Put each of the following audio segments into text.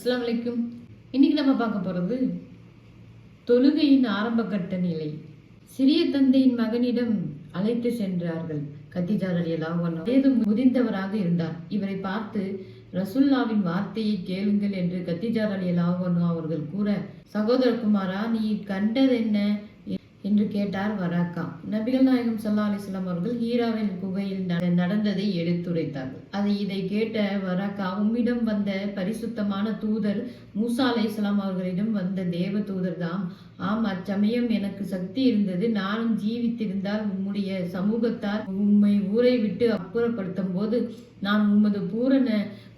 அஸ்லாம் வலைக்கும் இன்னைக்கு நம்ம பார்க்க போகிறது தொழுகையின் ஆரம்ப கட்ட நிலை. சிறிய தந்தையின் மகனிடம் அழைத்து சென்றார்கள். கத்திஜார் அலி அன்ஹு. வயது முதிர்ந்தவராக இருந்தார். இவரை பார்த்து ரசுல்லாவின் வார்த்தையை கேளுங்கள் என்று கத்திஜார் அலி அன்ஹு அவர்கள் கூற சகோதரகுமாரா நீ கண்டதென்ன? என்று கேட்டார் வராக்கா. நபிகள் நாயகம் சல்லா அலிஸ்லாம் அவர்கள் ஹீராவின் குகையில் நடந்ததை எடுத்துரைத்தார்கள். அதை இதை கேட்ட வராக்கா உம்மிடம் வந்த பரிசுத்தமான தூதர் மூசா அலைஹிஸ்ஸலாம் அவர்களிடம் வந்த தேவ தூதர் தாம். ஆம் அச்சமயம் எனக்கு சக்தி இருந்தது. நானும் ஜீவித்திருந்தால் உம்முடைய சமூகத்தார் உம்மை ஊரை விட்டு அப்புறப்படுத்தும் போது நான் உமது பூரண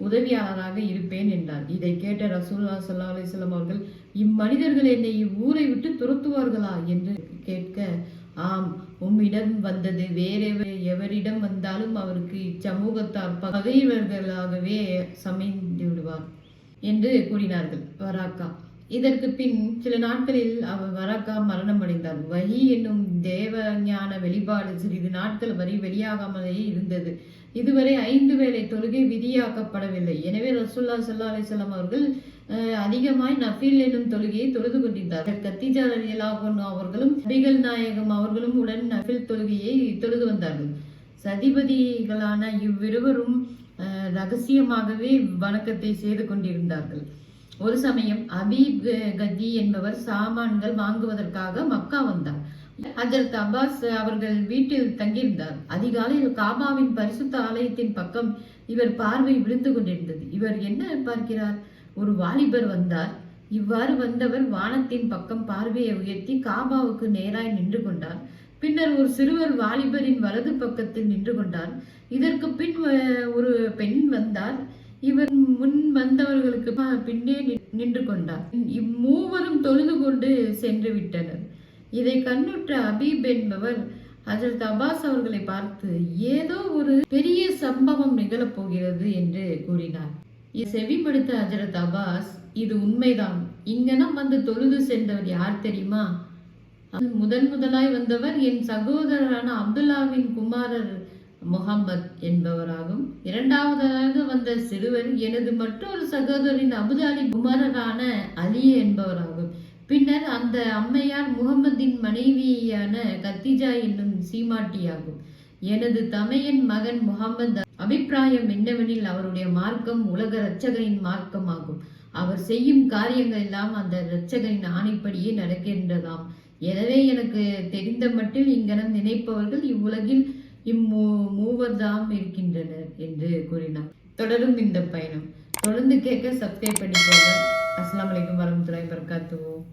உதவியாளராக இருப்பேன் என்றார். இதை கேட்ட ரசூல்லா சல்லா அலிஸ்லாம் அவர்கள் இம்மனிதர்கள் என்னை இவ்வூரை விட்டு துரத்துவார்களா என்று கேட்க ஆம் உம்மிடம் வந்தது வேற எவரிடம் வந்தாலும் அவருக்கு இச்சமூகத்தார் பகைவர்களாகவே சமைந்து விடுவார் என்று கூறினார்கள். வராக்கா. இதற்கு பின் சில நாட்களில் அவர் வரக்கா மரணம் அடைந்தார் என்னும் தேவ ஞான வெளிப்பாடு சிறிது நாட்கள் வரை வெளியாகாமலே இருந்தது. இதுவரை ஐந்து வேளை தொழுகை விதியாக்கப்படவில்லை. எனவே ரசுல்லா சல்லா அலிசல்லாம் அவர்கள் அஹ், அதிகமாய் நஃபீல் என்னும் தொழுகையை தொழுது கொண்டிருந்தார்கள் கத்திஜா ரலியல்லாஹு அவர்களும் நபிகள் நாயகம் அவர்களும் உடன் நஃபில் தொழுகையை தொழுது வந்தார்கள். சதிபதிகளான இவ்விருவரும் அஹ், ரகசியமாகவே வணக்கத்தை செய்து கொண்டிருந்தார்கள். ஒரு சமயம் அபீப் கதி என்பவர் சாமான்கள் வாங்குவதற்காக மக்கா வந்தார். ஹஜரத் அப்பாஸ் அவர்கள் வீட்டில் தங்கியிருந்தார். அதிகாலையில் காபாவின் பரிசுத்த ஆலயத்தின் பக்கம் இவர் பார்வை விழுந்து கொண்டிருந்தது. இவர் என்ன பார்க்கிறார்? ஒரு வாலிபர் வந்தார். இவ்வாறு வந்தவர் வானத்தின் பக்கம் பார்வையை உயர்த்தி காபாவுக்கு நேராய் நின்று கொண்டார். பின்னர் ஒரு சிறுவர் வாலிபரின் வலது பக்கத்தில் நின்று கொண்டார். இதற்கு பின் ஒரு பெண் வந்தார். இவர் முன் வந்தவர்களுக்கு பின்னே நின்- நின்று கொண்டார் இம்மூவரும் தொழுது கொண்டு சென்று விட்டனர். இதை கண்ணுற்ற அபீப் என்பவர் ஹசரத் அப்பாஸ் அவர்களை பார்த்து ஏதோ ஒரு பெரிய சம்பவம் நிகழப் போகிறது என்று கூறினார். செவிப்படுத்த செவிமடுத்த ஹஜரத் அப்பாஸ் இது உண்மைதான். இங்கனம் வந்து தொழுது சென்றவர் யார் தெரியுமா? முதன் முதலாய் வந்தவர் என் சகோதரரான அப்துல்லாவின் குமாரர் முகம்மத் என்பவராகும். இரண்டாவதாக வந்த சிறுவன் எனது மற்றொரு சகோதரின் அபுதாலி குமரரான அலி என்பவராகும். பின்னர் அந்த அம்மையார் முகம்மதின் மனைவியான கத்திஜா என்னும் சீமாட்டியாகும். எனது தமையன் மகன் முகமது அபிப்பிராயம் என்னவெனில் அவருடைய மார்க்கம் உலக இரட்சகரின் மார்க்கமாகும். அவர் செய்யும் காரியங்கள் எல்லாம் அந்த இரட்சகரின் ஆணைப்படியே நடக்கின்றதாம். எனவே எனக்கு தெரிந்த மட்டில் இங்கனம் நினைப்பவர்கள் இவ்வுலகில் இம்மூ மூவர்தாம் இருக்கின்றனர் என்று கூறினார். தொடரும் இந்த பயணம். தொடர்ந்து கேட்க சப்ஸ்கிரைப் பண்ணிக்கோங்க. அஸ்லாம் அலைக்கும் வரமத்துலாய் வபரகாத்துஹு.